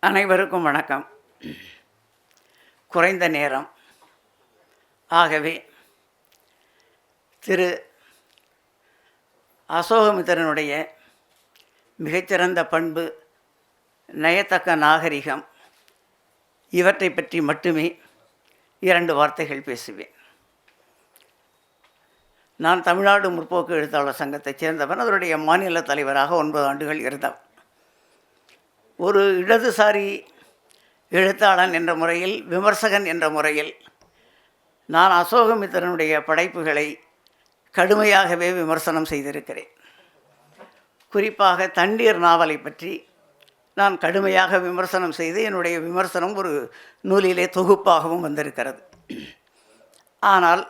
அனைவருக்கும் வணக்கம். குறைந்த நேரம். ஆகவே திரு அசோகமித்திரனுடைய மிகச்சிறந்த பண்பு நயத்தக்க நாகரிகம் இவற்றை பற்றி மட்டுமே இரண்டு வார்த்தைகள் பேசுவேன். நான் தமிழ்நாடு முற்போக்கு எழுத்தாளர் சங்கத்தைச் சேர்ந்தவன். அதனுடைய மாநில தலைவராக ஒன்பது ஆண்டுகள் இருந்தவன். ஒரு இடதுசாரி எழுத்தாளன் என்ற முறையில் விமர்சகன் என்ற முறையில் நான் அசோகமித்திரனுடைய படைப்புகளை கடுமையாகவே விமர்சனம் செய்திருக்கிறேன். குறிப்பாக தண்ணீர் நாவலை பற்றி நான் கடுமையாக விமர்சனம் செய்து என்னுடைய விமர்சனம் ஒரு நூலிலே தொகுப்பாகவும் வந்திருக்கிறது. ஆனால்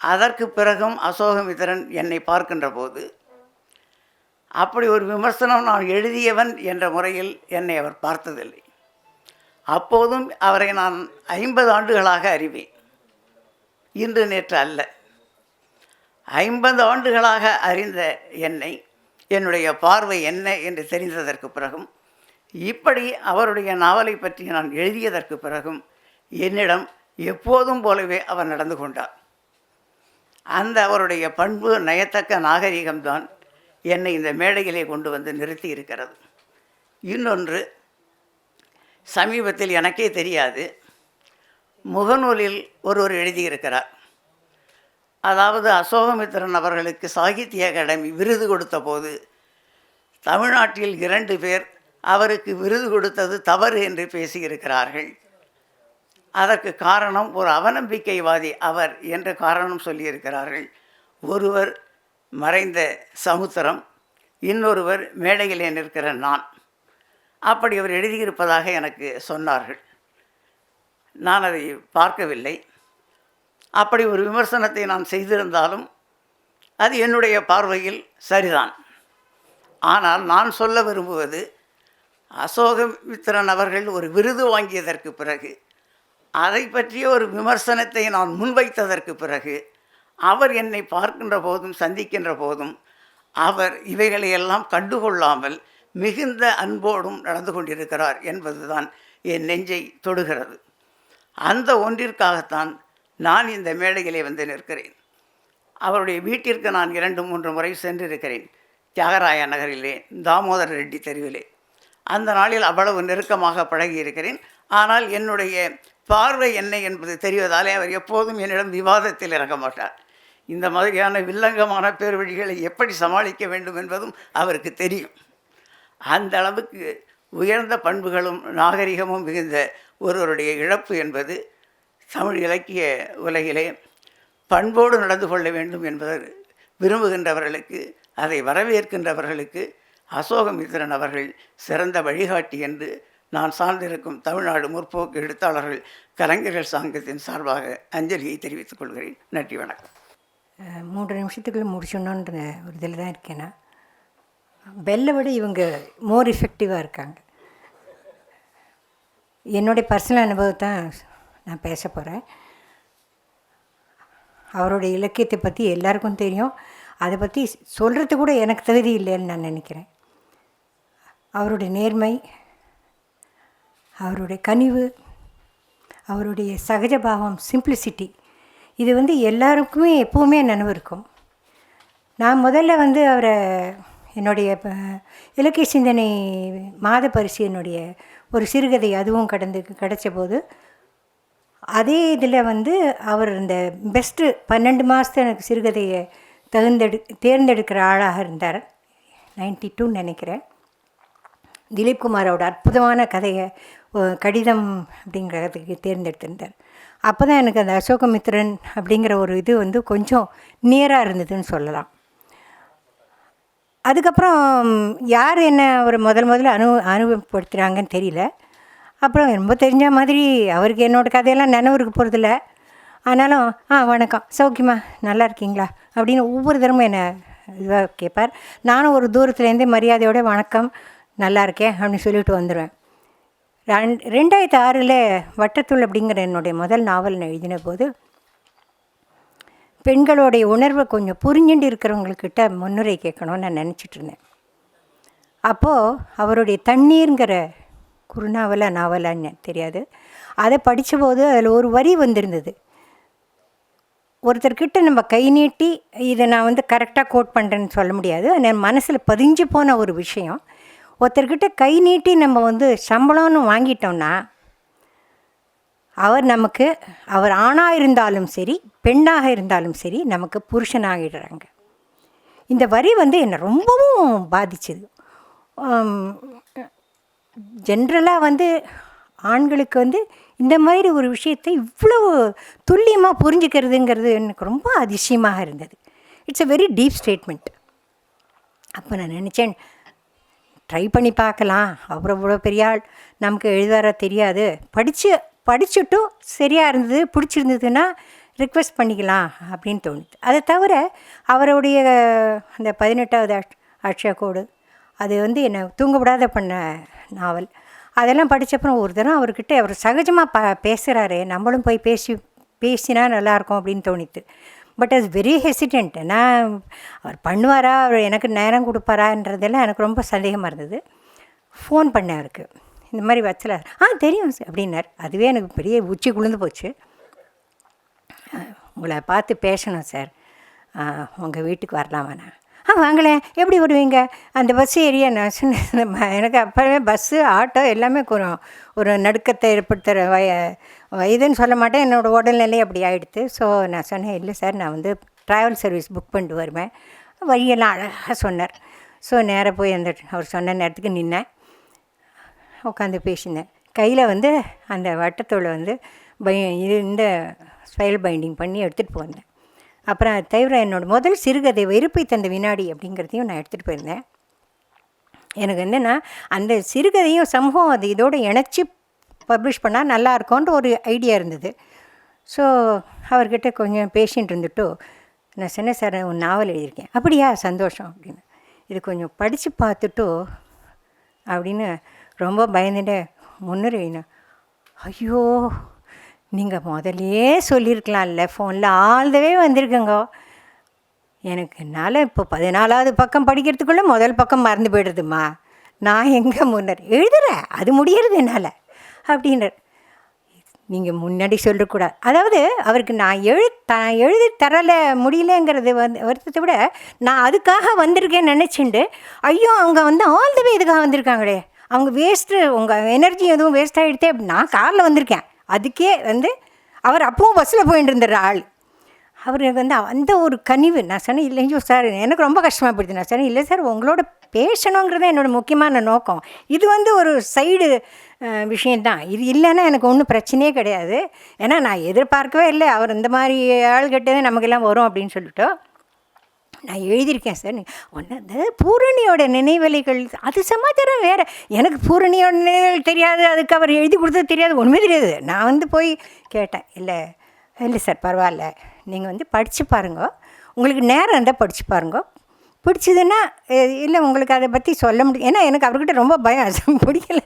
அதற்கு பிறகும் அசோகமித்திரன் என்னை பார்க்கின்ற போது அப்படி ஒரு விமர்சனம் நான் எழுதியவன் என்ற முறையில் என்னை அவர் பார்த்ததில்லை. அப்போதும் அவரை நான் ஐம்பது ஆண்டுகளாக அறிவேன். இன்று நேற்று அல்ல. ஐம்பது ஆண்டுகளாக அறிந்த என்னை என்னுடைய பார்வை என்ன என்று தெரிந்ததற்கு பிறகும் இப்படி அவருடைய நாவலை பற்றி நான் எழுதியதற்கு பிறகும் என்னிடம் எப்போதும் போலவே அவர் நடந்து கொண்டார். அந்த அவருடைய பண்பு நயத்தக்க நாகரிகம்தான் என்னை இந்த மேடையிலே கொண்டு வந்து நிறுத்தி இருக்கிறது. இன்னொன்று சமீபத்தில் எனக்கே தெரியாது முகநூலில் ஒருவர் எழுதியிருக்கிறார். அதாவது அசோகமித்திரன் அவர்களுக்கு சாகித்ய அகாடமி விருது கொடுத்த போது தமிழ்நாட்டில் இரண்டு பேர் அவருக்கு விருது கொடுத்தது தவறு என்று பேசியிருக்கிறார்கள். அதற்கு காரணம் ஒரு அவநம்பிக்கைவாதி அவர் என்ற காரணம் சொல்லியிருக்கிறார்கள். ஒருவர் மறைந்த சமுத்திரம் இன்னொருவர் மேடையிலே நிற்கிற நான். அப்படி அவர் எழுதியிருப்பதாக எனக்கு சொன்னார்கள். நான் அதை பார்க்கவில்லை. அப்படி ஒரு விமர்சனத்தை நான் செய்திருந்தாலும் அது என்னுடைய பார்வையில் சரிதான். ஆனால் நான் சொல்ல விரும்புவது அசோகமித்திரன் அவர்கள் ஒரு விருது வாங்கியதற்கு பிறகு அதை பற்றிய ஒரு விமர்சனத்தை நான் முன்வைத்ததற்கு பிறகு அவர் என்னை பார்க்கின்ற போதும் சந்திக்கின்ற போதும் அவர் இவைகளையெல்லாம் கண்டுகொள்ளாமல் மிகுந்த அன்போடும் நடந்து கொண்டிருக்கிறார் என்பதுதான் என் நெஞ்சை தொடுகிறது. அந்த ஒன்றிற்காகத்தான் நான் இந்த மேடையிலே வந்து நிற்கிறேன். அவருடைய வீட்டிற்கு நான் இரண்டு மூன்று முறை சென்றிருக்கிறேன். தியாகராய நகரிலே தாமோதர ரெட்டி தெருவிலே. அந்த நாளில் அவ்வளவு நெருக்கமாக பழகியிருக்கிறேன். ஆனால் என்னுடைய பார்வை என்ன என்பது தெரிவதாலே அவர் எப்போதும் என்னிடம் விவாதத்தில் இறங்க மாட்டார். இந்த மாதிரியான வில்லங்கமான பேர் வழிகளை எப்படி சமாளிக்க வேண்டும் என்பதும் அவருக்கு தெரியும். அந்த அளவுக்கு உயர்ந்த பண்புகளும் நாகரிகமும் மிகுந்த ஒருவருடைய இழப்பு என்பது தமிழ் இலக்கிய உலகிலே பண்போடு நடந்து கொள்ள வேண்டும் என்பதை விரும்புகின்றவர்களுக்கு அதை வரவேற்கின்றவர்களுக்கு அசோகமித்திரன் அவர்கள் சிறந்த வழிகாட்டி என்று நான் சார்ந்திருக்கும் தமிழ்நாடு முற்போக்கு எழுத்தாளர்கள் கலைஞர்கள் சங்கத்தின் சார்பாக அஞ்சலியை தெரிவித்துக் கொள்கிறேன். நன்றி வணக்கம். மூன்று நிமிஷத்துக்குள்ளே முடிச்சிடணுன்ற ஒரு இதில் தான் இருக்கேன். நான் பெல்லை விட இவங்க மோர் எஃபெக்டிவாக இருக்காங்க. என்னுடைய பர்சனல் அனுபவத்தை நான் பேச போகிறேன் அவருடைய இலக்கியத்தை பற்றி எல்லாருக்கும் தெரியும். அதை பற்றி சொல்கிறது கூட எனக்கு தகுதி இல்லைன்னு நான் நினைக்கிறேன். அவருடைய நேர்மை அவருடைய கனிவு அவருடைய சகஜ பாவம் சிம்பிளிசிட்டி இது வந்து எல்லாருக்குமே எப்போவுமே நினைவு இருக்கும். நான் முதல்ல வந்து அவரை என்னுடைய இலக்கிய சிந்தனை மாத பரிசு என்னுடைய ஒரு சிறுகதை அதுவும் கடந்து கிடச்ச போது அதே இதில் வந்து அவர் இந்த பெஸ்ட்டு பன்னெண்டு மாதத்து எனக்கு சிறுகதையை தகுந்தெடு தேர்ந்தெடுக்கிற ஆளாக இருந்தார். நைன்டி டூன்னு நினைக்கிறேன். திலீப் குமாரோட அற்புதமான கதையை கடிதம் அப்படிங்கிறதுக்கு தேர்ந்தெடுத்திருந்தார். அப்போ தான் எனக்கு அந்த அசோகமித்ரன் அப்படிங்கிற ஒரு இது வந்து கொஞ்சம் நியராக இருந்ததுன்னு சொல்லலாம். அதுக்கப்புறம் யார் என்ன அவர் முதல் முதல்ல அனு அனுபவப்படுத்துகிறாங்கன்னு தெரியல. அப்புறம் ரொம்ப தெரிஞ்ச மாதிரி அவருக்கு என்னோடய கதையெல்லாம் நினைவுக்கு போகிறதில்ல ஆனாலும் ஆ வணக்கம். சௌக்கியமா நல்லா இருக்கீங்களா? அப்படின்னு ஒவ்வொரு தரமும் என்னை இதுவாக கேட்பார் நானும் ஒரு தூரத்துலேருந்தே மரியாதையோட வணக்கம். நல்லா இருக்கேன். அப்படின்னு சொல்லிட்டு வந்துடுவேன் ரெண்டாயிரத்து ஆறில் வட்டத்துள் அப்படிங்கிற என்னுடைய முதல் நாவல் நான் எழுதின போது பெண்களுடைய உணர்வை கொஞ்சம் புரிஞ்சுட்டு இருக்கிறவங்கக்கிட்ட முன்னுரை கேட்கணும்னு நான் நினச்சிட்டு இருந்தேன். அப்போது அவருடைய தண்ணீருங்கிற குறுநாவலா நாவலான்னு தெரியாது. அதை படித்தபோது அதில் ஒரு வரி வந்திருந்தது. ஒருத்தர்கிட்ட நம்ம கை நீட்டி இதை நான் வந்து கரெக்டாக கோட் பண்ணுறேன்னு சொல்ல முடியாது. ஆனால் மனசில் பதிஞ்சு போன ஒரு விஷயம். ஒருத்தர்கிட்ட கை நீட்டி நம்ம வந்து சம்பளம்னு வாங்கிட்டோம்னா அவர் நமக்கு அவர் ஆணாக இருந்தாலும் சரி பெண்ணாக இருந்தாலும் சரி நமக்கு புருஷனாகிடுறாங்க. இந்த வரி வந்து என்னை ரொம்பவும் பாதிச்சுது. ஜென்ரலாக வந்து ஆண்களுக்கு வந்து இந்த மாதிரி ஒரு விஷயத்தை இவ்வளவு துல்லியமாக புரிஞ்சுக்கிறதுங்கிறது எனக்கு ரொம்ப அதிசயமாக இருந்தது. It's a very deep statement அப்போ நான் நினச்சேன் ட்ரை பண்ணி பார்க்கலாம். அவ்வளோ இவ்வளோ பெரிய ஆள் நமக்கு எழுதார தெரியாது. படித்து படிச்சுட்டும் சரியாக இருந்தது பிடிச்சிருந்ததுன்னா ரிக்வெஸ்ட் பண்ணிக்கலாம் அப்படின்னு தோணுது. அதை தவிர அவருடைய அந்த பதினெட்டாவது அஷ் அக்ஷய கோடு அது வந்து என்னை தூங்க விடாத பண்ண நாவல். அதெல்லாம் படித்தப்புறம் ஒரு தினம் அவர்கிட்ட அவர் சகஜமாக ப பேசுகிறாரு நம்மளும் போய் பேசி பேசினா நல்லாயிருக்கும் அப்படின்னு தோணித்து. பட் அது வெரி ஹெசிடென்ட் நான் அவர் பண்ணுவாரா? அவர் எனக்கு நேரம் கொடுப்பாரான்றதெல்லாம் எனக்கு ரொம்ப சந்தேகமாக இருந்தது. ஃபோன் பண்ணேன் அவருக்கு. இந்த மாதிரி வச்சல ஆ தெரியும் சார் அப்படின்னார். அதுவே எனக்கு பெரிய உச்சி குளிர்ந்து போச்சு. உங்களை பார்த்து பேசணும் சார் உங்கள் வீட்டுக்கு வரலாமா நான் ஆ வாங்களேன். எப்படி வருவீங்க? அந்த பஸ் ஏரியா நான் சொன்னேன் எனக்கு அப்போவே பஸ்ஸு ஆட்டோ எல்லாமே ஒரு ஒரு நடுக்கத்தை ஏற்படுத்துகிற வய வயதுன்னு சொல்ல மாட்டேன். என்னோடய உடல்நிலை அப்படி ஆகிடுது ஸோ நான் சொன்னேன் இல்லை சார் நான் வந்து ட்ராவல் சர்வீஸ் புக் பண்ணிட்டு வருவேன். வழியெல்லாம் அழகாக சொன்னார். ஸோ நேராக போய் அந்த அவர் சொன்ன நேரத்துக்கு நின்னேன். உட்காந்து பேசினேன். கையில் வந்து அந்த வட்டத்தோலை வந்து பை இது இந்த ஸ்பைல் பைண்டிங் பண்ணி எடுத்துகிட்டு போனேன். அப்புறம் அது தவிர என்னோட முதல் சிறுகதை வெறுப்பை தந்த வினாடி அப்படிங்கிறதையும் நான் எடுத்துகிட்டு போயிருந்தேன். எனக்கு என்னென்னா அந்த சிறுகதையும் சமூகம் அது இதோடு இணைச்சி பப்ளிஷ் பண்ணால் நல்லா இருக்கும்ன்ற ஒரு ஐடியா இருந்தது. ஸோ அவர்கிட்ட கொஞ்சம் பேஷண்ட் இருந்துட்டு நான் சொன்னேன் சார் ஒரு நாவல் எழுதியிருக்கேன். அப்படியா? சந்தோஷம் அப்படின்னு. இது கொஞ்சம் படித்து பார்த்துட்டோ அப்படின்னு ரொம்ப பயந்துட்டு முன்னுரையினேன் ஐயோ நீங்கள் முதல்லயே சொல்லியிருக்கலாம்ல ஃபோனில் ஆழ்ந்தவே வந்திருக்குங்க. எனக்கு என்னால் இப்போ பதினாலாவது பக்கம் படிக்கிறதுக்குள்ளே முதல் பக்கம் மறந்து போயிடுதுமா நான் எங்கே முன்னர்? எழுதுறேன் அது முடியறது என்னால். அப்படின்றார். நீங்கள் முன்னாடி சொல்லக்கூடாது அதாவது அவருக்கு நான் எழு தான் எழுதி தரலை முடியலங்கிறது வந்து வருத்தத்தை விட நான் அதுக்காக வந்திருக்கேன்னு நினச்சிண்டு ஐயோ அவங்க வந்து ஆல் த வே இதுக்காக வந்திருக்காங்களே. அவங்க வேஸ்ட்டு உங்கள் எனர்ஜி எதுவும் வேஸ்ட் ஆகிடுதே அப்படி நான் காரில் வந்திருக்கேன். அதுக்கே வந்து அவர் அப்பவும் பஸ்ஸில் போயிட்டு இருந்தார் ஆள். அவருக்கு வந்து அந்த ஒரு கனிவு நான் சொன்னேன் இல்லையோ சார் எனக்கு ரொம்ப கஷ்டமாக போயிடுது. நான் சொன்னேன் இல்லை சார் உங்களோட பேசணுங்கிறது என்னோடய முக்கியமான நோக்கம். இது வந்து ஒரு சைடு விஷயந்தான். இது இல்லைன்னா எனக்கு ஒன்றும் பிரச்சனையே கிடையாது. ஏன்னா நான் எதிர்பார்க்கவே இல்லை. அவர் இந்த மாதிரி ஆள்கிட்டே நமக்கெல்லாம் வரும் அப்படின்னு சொல்லிட்டு. நான் எழுதியிருக்கேன் சார். ஒன்று இந்த பூரணியோட நினைவலைகள் அது சமாச்சாரம் வேறு. எனக்கு பூரணியோட நினைவுகள் தெரியாது. அதுக்கு அவர் எழுதி கொடுத்தது தெரியாது. ஒன்றுமே தெரியாது. நான் வந்து போய் கேட்டேன். இல்லை இல்லை சார் பரவாயில்ல. நீங்கள் வந்து படித்து பாருங்க. உங்களுக்கு நேரம் இருந்தால் படித்து பாருங்க. பிடிச்சதுன்னா இல்லை உங்களுக்கு அதை பற்றி சொல்ல முடியும் ஏன்னா எனக்கு அவர்கிட்ட ரொம்ப பயம். அது பிடிக்கல.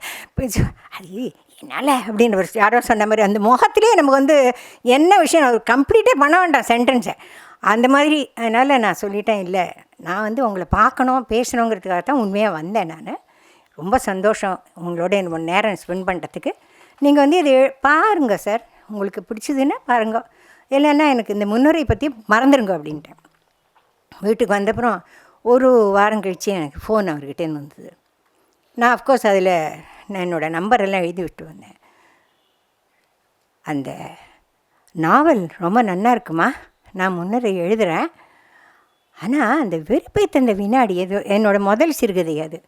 அது என்னால் அப்படின்னு ஒரு யாரோ சொன்ன மாதிரி அந்த முகத்திலே நமக்கு வந்து என்ன விஷயம் ஒரு கம்ப்ளீட்டே பண்ண வேண்டாம் சென்டென்ஸை அந்த மாதிரி அதனால் நான் சொல்லிட்டேன் இல்லை நான் வந்து உங்களை பார்க்கணும் பேசணுங்கிறதுக்காக தான் உண்மையாக வந்தேன் நான். ரொம்ப சந்தோஷம் உங்களோட எனக்கு ஒரு நேரம் ஸ்பெண்ட் பண்ணுறதுக்கு நீங்கள் வந்து இதை பாருங்கள் சார். உங்களுக்கு பிடிச்சதுன்னா பாருங்க. இல்லைன்னா எனக்கு இந்த முன்னுரை பற்றி மறந்துடுங்க அப்படின்ட்டேன். வீட்டுக்கு வந்தப்புறம் ஒரு வாரம் கழித்து எனக்கு ஃபோன் அவர்கிட்டேருந்து வந்தது. நான் அஃப்கோர்ஸ் அதில் நான் என்னோடய நம்பரெல்லாம் எழுதி விட்டு வந்தேன். அந்த நாவல் ரொம்ப நல்லா இருக்குமா? நான் முன்னரே எழுதுகிறேன் ஆனால் அந்த வெறுப்பை தந்த வினாடி எது என்னோட முதல் சிறுகதை அது.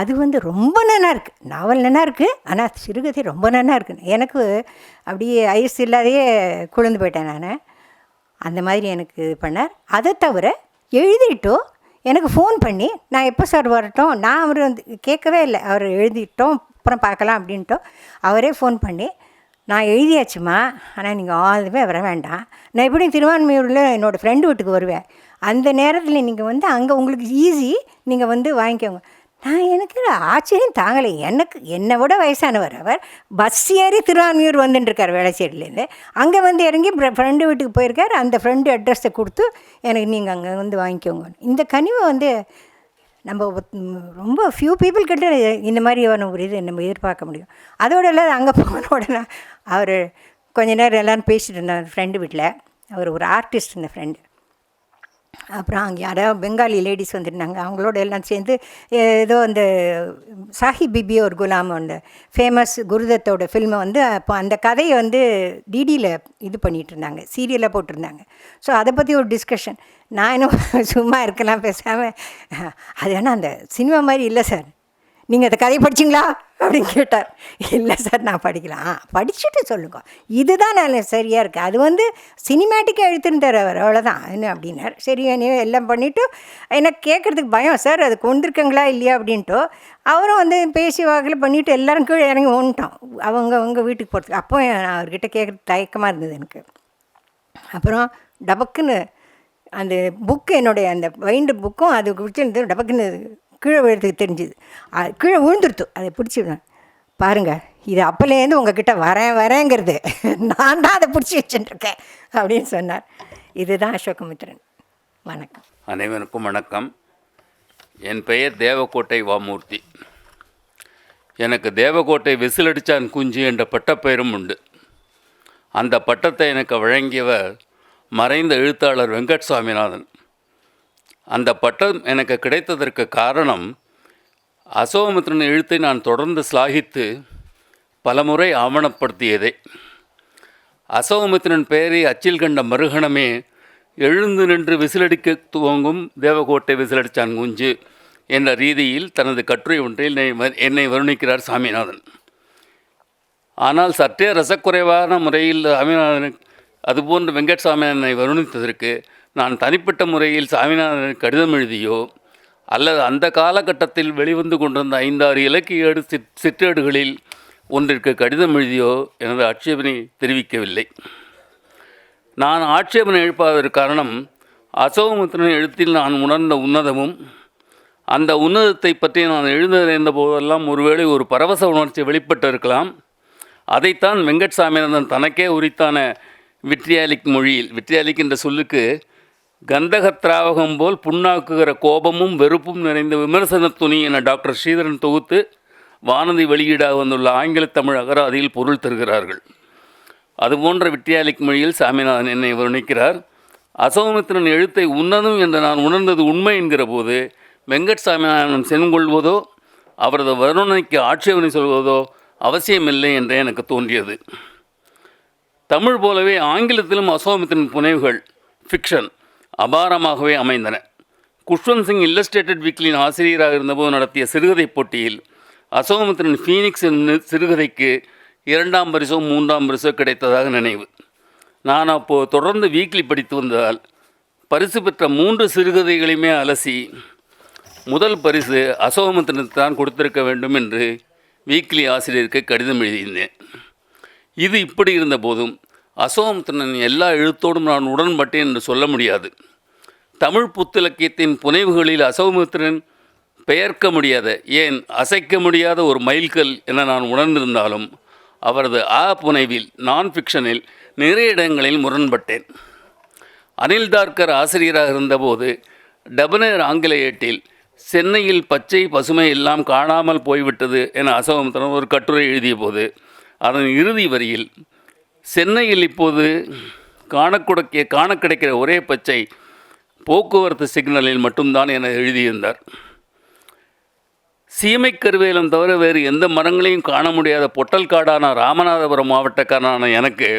அது வந்து ரொம்ப நல்லா இருக்குது நாவல் நல்லா இருக்குது ஆனால் சிறுகதை ரொம்ப நல்லா இருக்குது எனக்கு அப்படியே ஐஸ் இல்லாதையே குழந்து போயிட்டேன் நான். அந்த மாதிரி எனக்கு இது பண்ணார். அதை தவிர எழுதிட்டோ எனக்கு ஃபோன் பண்ணி நான் எப்போ சார் வரட்டும்? நான் அவர் வந்து கேட்கவே இல்லை. அவர் எழுதிட்டோம் அப்புறம் பார்க்கலாம் அப்படின்ட்டோம் அவரே ஃபோன் பண்ணி நான் எழுதியாச்சுமா ஆனால் நீங்கள் ஆளுமே வர வேண்டாம். நான் எப்படியும் திருவான்மையூரில் என்னோடய ஃப்ரெண்டு வீட்டுக்கு வருவேன். அந்த நேரத்தில் நீங்கள் வந்து அங்கே உங்களுக்கு ஈஸி நீங்கள் வந்து வாங்கிக்கோங்க. நான் எனக்கு ஆச்சரியம் தாங்கலை. எனக்கு என்னை விட வயசானவர் அவர். பஸ் ஏறி திருவான்மியூர் வந்துட்டுருக்கார் வேளச்சேரியிலேருந்து. அங்கே வந்து இறங்கி ஃப்ரெண்டு வீட்டுக்கு போயிருக்கார். அந்த ஃப்ரெண்டு அட்ரஸை கொடுத்து எனக்கு நீங்கள் அங்கே வந்து வாங்கிக்கோங்க. இந்த கனிவை வந்து நம்ம ரொம்ப ஃபியூ பீப்புள் கிட்ட இந்த மாதிரியான ஒரு இது நம்ம எதிர்பார்க்க முடியும். அதோட இல்லாத அங்கே போன உடனே அவர் கொஞ்ச நேரம் எல்லோரும் பேசிட்டு இருந்தார் ஃப்ரெண்டு வீட்டில் அவர் ஒரு ஆர்டிஸ்ட் இந்த ஃப்ரெண்டு அப்புறம் அங்கே யாரோ பெங்காலி லேடிஸ் வந்திருந்தாங்க. அவங்களோட எல்லாம் சேர்ந்து ஏதோ அந்த சாஹி பிபி ஒரு குலாம் அந்த ஃபேமஸ் குருதத்தோட ஃபில்மை வந்து அப்போ அந்த கதையை வந்து டிடியில் இது பண்ணிகிட்டு இருந்தாங்க. சீரியலில் போட்டிருந்தாங்க. ஸோ அதை பற்றி ஒரு டிஸ்கஷன் நான் என்ன சும்மா இருக்கலாம் பேசாமல் அது வேணால் அந்த சினிமா மாதிரி இல்லை சார் நீங்கள் அந்த கதையை படிச்சிங்களா? அப்படின்னு கேட்டார். இல்லை சார் நான் படிக்கலாம். ஆ படிச்சுட்டு சொல்லுங்க. இதுதான் நான் சரியாக இருக்குது அது வந்து சினிமேட்டிக்காக எழுத்துட்டார் அவர். அவ்வளோதான் என்ன அப்படின்னார். சரி நீ எல்லாம் பண்ணிவிட்டு எனக்கு கேட்குறதுக்கு பயம். சார் அது கொண்டிருக்கங்களா இல்லையா? அப்படின்ட்டு அவரும் வந்து பேசி வாக்கில் பண்ணிவிட்டு எல்லாரும் கீழே இறங்கி ஓன்ட்டோம் அவங்க அவங்க வீட்டுக்கு போகிறதுக்கு அப்போ நான் அவர்கிட்ட கேட்குறது தயக்கமாக இருந்தது எனக்கு. அப்புறம் டபக்குன்னு அந்த புக்கு என்னுடைய அந்த வைண்டு புக்கும் அது குடிச்சிருந்தது. டபக்குன்னு கீழே விழுறதுக்கு தெரிஞ்சுது. அது கீழே விழுந்துருத்து. அதை பிடிச்சி பாருங்கள் இது அப்போலேருந்து உங்ககிட்ட வரேன் வரேங்கிறது. நான் தான் அதை பிடிச்சி வச்சுட்டுருக்கேன் அப்படின்னு சொன்னார். இதுதான் அசோகமித்ரன். வணக்கம். அனைவருக்கும் வணக்கம். என் பெயர் தேவக்கோட்டை வாமூர்த்தி. எனக்கு தேவக்கோட்டை விசிலடிச்சான் குஞ்சு என்ற பட்டப்பெயரும் உண்டு. அந்த பட்டத்தை எனக்கு வழங்கியவர் மறைந்த எழுத்தாளர் வெங்கட் சுவாமிநாதன் அந்த பட்டம் எனக்கு கிடைத்ததற்கு காரணம் அசோகமித்ரன் எழுத்தை நான் தொடர்ந்து சிலாகித்து பலமுறை ஆவணப்படுத்தியதே. அசோகமித்ரன் பெயரை அச்சில் கண்ட மறுகணமே எழுந்து நின்று விசிலடிக்க துவங்கும் தேவகோட்டை விசிலடிச்சான் குஞ்சு என்ற ரீதியில் தனது கட்டுரை ஒன்றில் என்னை வ- என்னை வருணிக்கிறார் சாமிநாதன். ஆனால் சற்றே ரசக்குறைவான முறையில் சாமிநாதனுக்கு அதுபோன்று வெங்கட் சாமிநாதனை வருணித்ததற்கு நான் தனிப்பட்ட முறையில் சாமிநாதனுக்கு கடிதம் எழுதியோ அல்லது அந்த காலகட்டத்தில் வெளிவந்து கொண்டிருந்த ஐந்தாறு இலக்கிய ஏடு சிற் சிற்றேடுகளில் ஒன்றிற்கு கடிதம் எழுதியோ எனது ஆட்சேபனை தெரிவிக்கவில்லை. நான் ஆட்சேபனை எழுப்பாதற்கு காரணம் அசோகமுத்திரன் எழுத்தில் நான் உணர்ந்த உன்னதமும் அந்த உன்னதத்தை பற்றி நான் எழுந்திருந்த போதெல்லாம் ஒருவேளை ஒரு பரவச உணர்ச்சி வெளிப்பட்டிருக்கலாம். அதைத்தான் வெங்கட் சாமிநாதன் தனக்கே உரித்தான விட்ரியாலிக் மொழியில். விட்ரியாலிக் என்ற சொல்லுக்கு கந்தகத்ராவகம் போல் புண்ணாக்குகிற கோபமும் வெறுப்பும் நிறைந்த விமர்சன துணி என டாக்டர் ஸ்ரீதரன் தொகுத்து வானதி வெளியீடாக வந்துள்ள ஆங்கில தமிழ் அகராதியில் பொருள் தருகிறார்கள். அதுபோன்ற விட்ரியாலிக் மொழியில் சாமிநாதன் என்னை வர்ணிக்கிறார் அசௌமித்திரன் எழுத்தை உன்னதும் என்று நான் உணர்ந்தது உண்மை என்கிற போது வெங்கட் சாமிநாதன் சென்கொள்வதோ அவரது வருணனைக்கு ஆட்சேபனை சொல்வதோ அவசியமில்லை என்று எனக்கு தோன்றியது. தமிழ் போலவே ஆங்கிலத்திலும் அசோமித்தின் புனைவுகள் ஃபிக்ஷன் அபாரமாகவே அமைந்தன. குஷ்வந்த் சிங் இல்லஸ்ட்ரேட்டட் வீக்லியின் ஆசிரியராக இருந்தபோது நடத்திய சிறுகதை போட்டியில் அசோமித்திரன் ஃபீனிக்ஸ் என்னும் சிறுகதைக்கு இரண்டாம் பரிசோ மூன்றாம் பரிசோ கிடைத்ததாக நினைவு. நான் அப்போது தொடர்ந்து வீக்லி படித்து வந்ததால் பரிசு பெற்ற மூன்று சிறுகதைகளையுமே அலசி முதல் பரிசு அசோகமத்தினத்தான் கொடுத்திருக்க வேண்டும் என்று வீக்லி ஆசிரியருக்கு கடிதம் எழுதியிருந்தேன். இது இப்படி இருந்த போதும் அசோகமித்திரன் எல்லா எழுத்தோடும் நான் உடன்பட்டேன் என்று சொல்ல முடியாது. தமிழ் புத்திலக்கியத்தின் புனைவுகளில் அசோகமித்திரன் பெயர்க்க முடியாத ஏன் அசைக்க முடியாத ஒரு மைல்கல் என நான் உணர்ந்திருந்தாலும் அவரது ஆ புனைவில் நான் ஃபிக்ஷனில் நிறைய இடங்களில் முரண்பட்டேன். அனில் தார்கர் ஆசிரியராக இருந்தபோது டபனர் ஆங்கில ஏட்டில் சென்னையில் பச்சை பசுமை எல்லாம் காணாமல் போய்விட்டது என அசோகமித்திரன் ஒரு கட்டுரை எழுதிய போது அதன் இறுதி வரியில் சென்னையில் இப்போது காணக்கூட காண கிடைக்கிற ஒரே பச்சை போக்குவரத்து சிக்னலில் மட்டும்தான் என எழுதியிருந்தார். சீமை கருவேலம் தவிர வேறு எந்த மரங்களையும் காண முடியாத பொட்டல் காடான ராமநாதபுரம் மாவட்டக்காரனான எனக்கு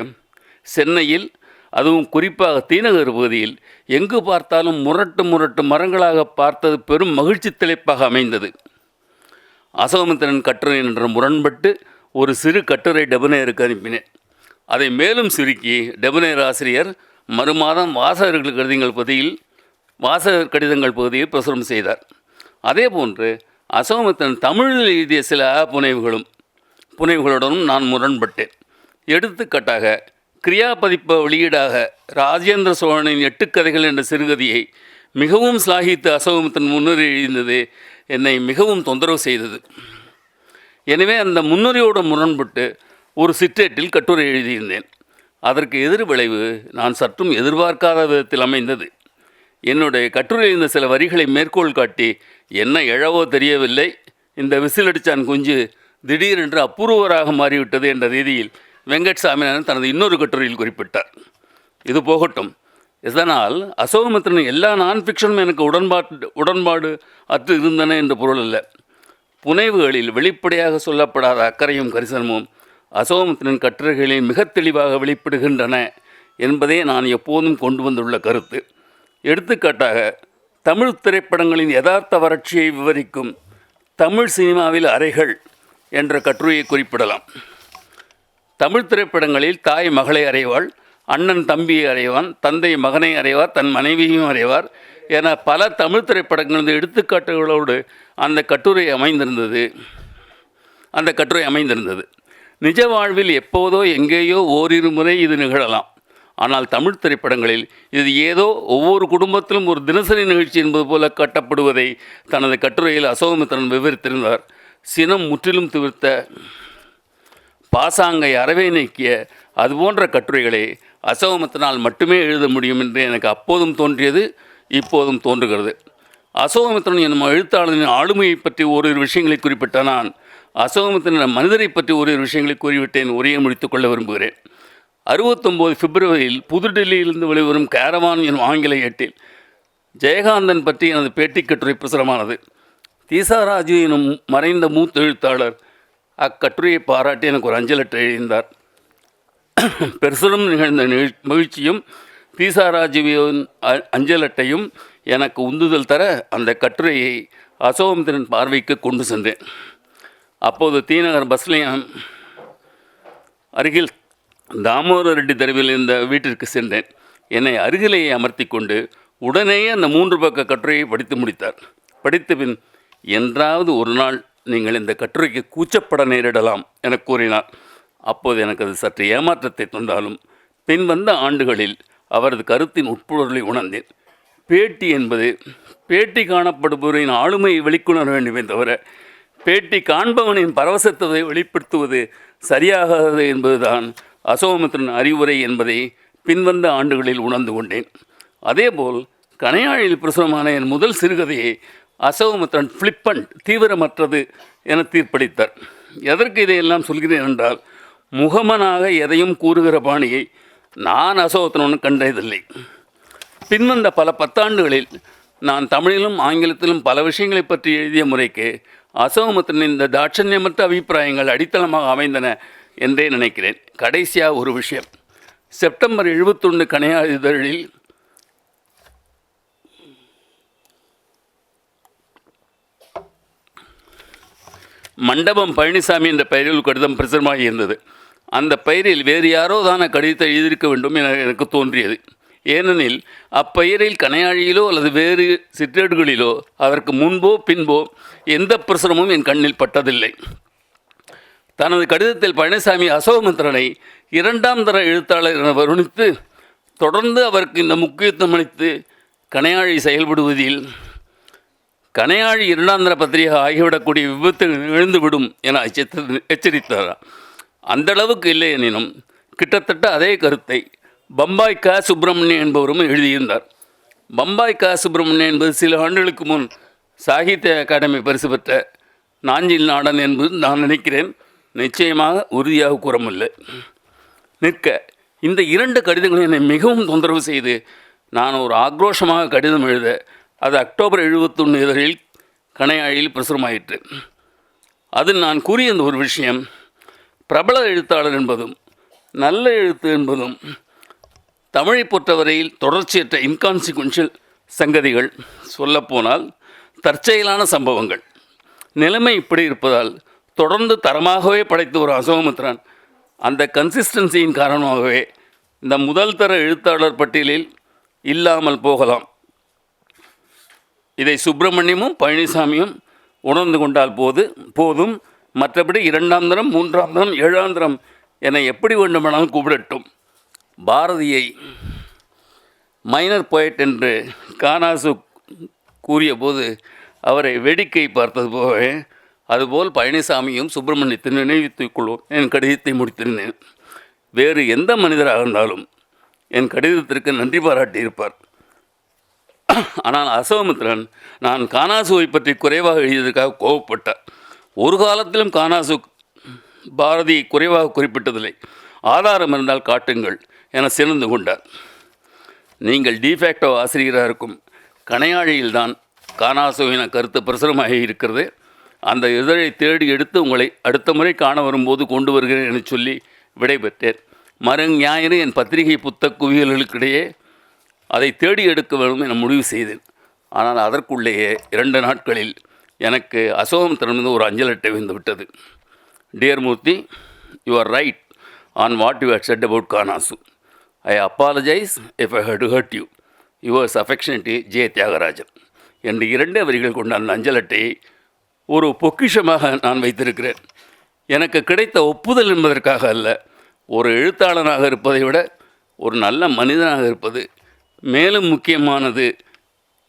சென்னையில் அதுவும் குறிப்பாக தீநகர் பகுதியில் எங்கு பார்த்தாலும் முரட்டு முரட்டு மரங்களாக பார்த்தது பெரும் மகிழ்ச்சி திளைப்பாக அமைந்தது. அசோகமித்திரன் கட்டுரை என்று முரண்பட்டு ஒரு சிறு கட்டுரை டெபனேருக்கு அனுப்பினேன். அதை மேலும் சுருக்கி டெபனேர் ஆசிரியர் மறுமாதம் வாசகர்கள் கடிதங்கள் பகுதியில் வாசகர் கடிதங்கள் பகுதியில் பிரசுரம் செய்தார். அதேபோன்று அசோமத்தன் தமிழில் எழுதிய சில புனைவுகளும் புனைவுகளுடனும் நான் முரண்பட்டேன். எடுத்துக்காட்டாக கிரியாபதிப்ப வெளியீடாக ராஜேந்திர சோழனின் எட்டு கதைகள் என்ற சிறுகதையை மிகவும் சிலாகித்து அசோகமித்திரன் முன்னுரை எழுந்தது என்னை மிகவும் தொந்தரவு செய்தது. எனவே அந்த முன்னுரையோடு முரண்பட்டு ஒரு சிற்றேட்டில் கட்டுரை எழுதியிருந்தேன். அதற்கு எதிர் விளைவு நான் சற்றும் எதிர்பார்க்காத விதத்தில் அமைந்தது. என்னுடைய கட்டுரையில் இருந்த சில வரிகளை மேற்கோள் காட்டி என்ன எழவோ தெரியவில்லை. இந்த விசிலடிச்சான் குஞ்சு திடீரென்று அபூர்வராக மாறிவிட்டது என்ற ரீதியில் வெங்கட் சாமிநாதன் தனது இன்னொரு கட்டுரையில் குறிப்பிட்டார். இது போகட்டும். இதனால் அசோகமித்திரன் எல்லா நான் ஃபிக்ஷனும் எனக்கு உடன்பாட்டு உடன்பாடு அற்று இருந்தன என்ற பொருள் அல்ல. புனைவுகளில் வெளிப்படையாக சொல்லப்படாத அக்கறையும் கரிசனமும் அசோகமித்திரன் கட்டுரைகளில் மிக தெளிவாக வெளிப்படுகின்றன என்பதே நான் எப்போதும் கொண்டு வந்துள்ள கருத்து. எடுத்துக்காட்டாக தமிழ் திரைப்படங்களின் யதார்த்த வறட்சியை விவரிக்கும் தமிழ் சினிமாவில் அறைகள் என்ற கட்டுரையை குறிப்பிடலாம். தமிழ் திரைப்படங்களில் தாய் மகளை அறைவாள் அண்ணன் தம்பியை அறைவான் தந்தை மகனை அறைவார் தன் மனைவியையும் அறைவார் என பல தமிழ் திரைப்படங்களது எடுத்துக்காட்டுகளோடு அந்த கட்டுரை அமைந்திருந்தது. அந்த கட்டுரை அமைந்திருந்தது. நிஜ வாழ்வில் எப்போதோ எங்கேயோ ஓரிரு முறை இது நிகழலாம். ஆனால் தமிழ் திரைப்படங்களில் இது ஏதோ ஒவ்வொரு குடும்பத்திலும் ஒரு தினசரி நிகழ்ச்சி என்பது போல கட்டப்படுவதை தனது கட்டுரையில் அசோகமித்திரன் விவரித்திருந்தார். சினம் முற்றிலும் தவிர்த்த பாசாங்கை அறவே நீக்கிய அதுபோன்ற கட்டுரைகளை அசோகமத்தினால் மட்டுமே எழுத முடியும் என்று எனக்கு அப்போதும் தோன்றியது. இப்போதும் தோன்றுகிறது. அசோகமித்திரன் என்னும் எழுத்தாளரின் ஆளுமையை பற்றி ஓரிரு விஷயங்களை குறிப்பிட்ட நான் அசோகமித்திரன் மனிதரை பற்றி ஓரிரு விஷயங்களை கூறிவிட்டேன். உரையை முடித்துக் கொள்ள விரும்புகிறேன். அறுபத்தொம்போது பிப்ரவரியில் புதுடெல்லியிலிருந்து வெளிவரும் கேரவான் எனும் ஆங்கில ஏட்டில் ஜெயகாந்தன் பற்றி எனது பேட்டி கட்டுரை பிரசுரமானது. தீசாராஜு எனும் மறைந்த மூத்த எழுத்தாளர் அக்கட்டுரையை பாராட்டி எனக்கு ஒரு அஞ்சலட்டை எழுந்தார் பெருசலும் நிகழ்ந்த நிகழ் மகிழ்ச்சியும் பீசாராஜுவின் அ- அஞ்சலட்டையும் எனக்கு உந்துதல் தர அந்த கட்டுரையை அசோகமித்திரன் பார்வைக்கு கொண்டு சென்றேன். அப்போது தீநகர் பஸ் நிலையம் அருகில் தாமோதர ரெட்டி தெருவில் இருந்த வீட்டிற்கு சென்றேன். என்னை அருகிலேயே அமர்த்தி கொண்டு உடனேயே அந்த மூன்று பக்க கட்டுரையை படித்து முடித்தார். படித்த பின் என்றாவது ஒரு நாள் நீங்கள் இந்த கட்டுரைக்கு கூச்சப்பட நேரிடலாம் என கூறினார். அப்போது எனக்கு அது சற்று ஏமாற்றத்தை தந்தாலும் பின் வந்த ஆண்டுகளில் அவரது கருத்தின் உட்பொருளை உணர்ந்தேன். பேட்டி என்பது பேட்டி காணப்படுபவரின் ஆளுமையை வெளிக்கொணர வேண்டுமே தவிர பேட்டி காண்பவனின் பரவசத்தை வெளிப்படுத்துவது சரியாகாது என்பதுதான் அசோகமித்திரன் அறிவுரை என்பதை பின்வந்த ஆண்டுகளில் உணர்ந்து கொண்டேன். அதேபோல் கனையாழில் பிரசுரமான என் முதல் சிறுகதையை அசோகமித்திரன் ஃப்ளிப்பண்ட் தீவிரமற்றது என தீர்ப்பளித்தார். எதற்கு இதையெல்லாம் சொல்கிறேன் என்றால் முகமனாக எதையும் கூறுகிற பாணியை நான் அசோகத்தினுடன் கண்டதில்லை. பின்வந்த பல பத்தாண்டுகளில் நான் தமிழிலும் ஆங்கிலத்திலும் பல விஷயங்களை பற்றி எழுதிய முறைக்கு அசோகமத்தின் இந்த தாட்சண்யமற்ற அபிப்பிராயங்கள் அடித்தளமாக அமைந்தன என்றே நினைக்கிறேன். கடைசியாக ஒரு விஷயம். செப்டம்பர் எழுபத்தொன்று கணையா இதழில் மண்டபம் பழனிசாமி என்ற பெயரில் கடிதம் பிரசுரமாகி இருந்தது. அந்த பெயரில் வேறு யாரோ தான் கடிதத்தை எழுதியிருக்க வேண்டும் என எனக்கு தோன்றியது. ஏனெனில் அப்பெயரில் கனையாழியிலோ அல்லது வேறு சிற்றேடுகளிலோ அதற்கு முன்போ பின்போ எந்த பிரசுரமும் என் கண்ணில் பட்டதில்லை. தனது கடிதத்தில் பழனிசாமி அசோகமந்திரனை இரண்டாம் தர எழுத்தாளர் என வருணித்து தொடர்ந்து அவருக்கு இந்த முக்கியத்துவம் அளித்து கனையாழி செயல்படுவதில் கனையாழி இரண்டாந்திர பத்திரிகை ஆகிவிடக்கூடிய விபத்து எழுந்துவிடும் என எச்சரித்தார்? அந்தளவுக்கு இல்லை எனினும் கிட்டத்தட்ட அதே கருத்தை பம்பாய் க சுப்பிரமணியன் என்பவரும் எழுதியிருந்தார். பம்பாய் க சுப்பிரமணியன் என்பது சில ஆண்டுகளுக்கு முன் சாகித்ய அகாடமி பரிசு பெற்ற நாஞ்சில் நாடன் என்பது நான் நினைக்கிறேன். நிச்சயமாக உறுதியாக கூறமுல்லை. நிற்க இந்த இரண்டு கடிதங்களும் என்னை மிகவும் தொந்தரவு செய்து நான் ஒரு ஆக்ரோஷமாக கடிதம் எழுத அது அக்டோபர் எழுபத்தொன்று இதழில் கணையாழியில் பிரசுரமாயிற்று. அதில் நான் கூறிய இந்த ஒரு விஷயம். பிரபல எழுத்தாளர் என்பதும் நல்ல எழுத்து என்பதும் தமிழை பொறுத்தவரையில் தொடர்ச்சியற்ற இன்கான்சிக்வன்ஷியல் சங்கதிகள் சொல்லப்போனால் தற்செயலான சம்பவங்கள். நிலைமை இப்படி இருப்பதால் தொடர்ந்து தரமாகவே படைத்த ஒரு அசோகமித்ரான் அந்த கன்சிஸ்டன்சியின் காரணமாகவே இந்த முதல் தர எழுத்தாளர் பட்டியலில் இல்லாமல் போகலாம். இதை சுப்பிரமணியமும் பழனிசாமியும் உணர்ந்து கொண்டால் போது போதும் மற்றபடி இரண்டாம் தரம் மூன்றாம் தரம் ஏழாம் தரம் என்னை எப்படி வேண்டுமானாலும் கூப்பிடட்டும். பாரதியை மைனர் போய்ட் என்று கானாசு கூறியபோது அவரை வேடிக்கை பார்த்தது போக அதுபோல் பழனிசாமியும் சுப்பிரமணியத்தை நினைவித்துக் கொள்வோம் என் கடிதத்தை முடித்திருந்தேன். வேறு எந்த மனிதராக இருந்தாலும் என் கடிதத்திற்கு நன்றி பாராட்டியிருப்பார். ஆனால் அசோமித்திரன் நான் கானாசுவை பற்றி குறைவாக எழுதியதற்காக கோவப்பட்டார். ஒரு காலத்திலும் கானாசு பாரதி குறைவாக குறிப்பிட்டதில்லை. ஆதாரம் இருந்தால் காட்டுங்கள் என சிறந்து கொண்டார். நீங்கள் டிஃபேக்டோ ஆசிரியராக இருக்கும் கணையாழியில்தான் கானாசுவின கருத்து பிரசுரமாக இருக்கிறது. அந்த இதழை தேடி எடுத்து உங்களை அடுத்த முறை காண வரும்போது கொண்டு வருகிறேன் என சொல்லி விடைபெற்றேன். மறு ஞாயிறு என் பத்திரிகை புத்தக குவியல்களுக்கிடையே அதை தேடி எடுக்க வேண்டும் என முடிவு செய்தேன். ஆனால் அதற்குள்ளேயே இரண்டு நாட்களில் எனக்கு அசோகம் திறந்து ஒரு அஞ்சல் அட்டை வந்து விட்டது. Dear Murthy you are right on what you had said about Kanasu I apologize if I had hurt you yours affectionately J Thyagarajan என்று இரண்டே வரிகள் கொண்ட அந்த அஞ்சல் அட்டையை ஒரு பொக்கிஷமாக நான் வைத்திருக்கிறேன். எனக்கு கிடைத்த ஒப்புதல் என்பதற்காக அல்ல ஒரு எழுத்தாளனாக இருப்பதை விட ஒரு நல்ல மனிதனாக இருப்பது மேலும் முக்கியமானது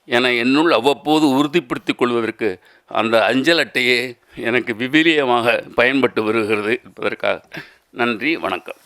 என என்னுள் அவ்வப்போது உறுதிப்படுத்திக் கொள்வதற்கு அந்த அஞ்சல் அட்டையே எனக்கு விவிலியமாக பயன்பட்டு வருகிறது என்பதற்காக. நன்றி வணக்கம்.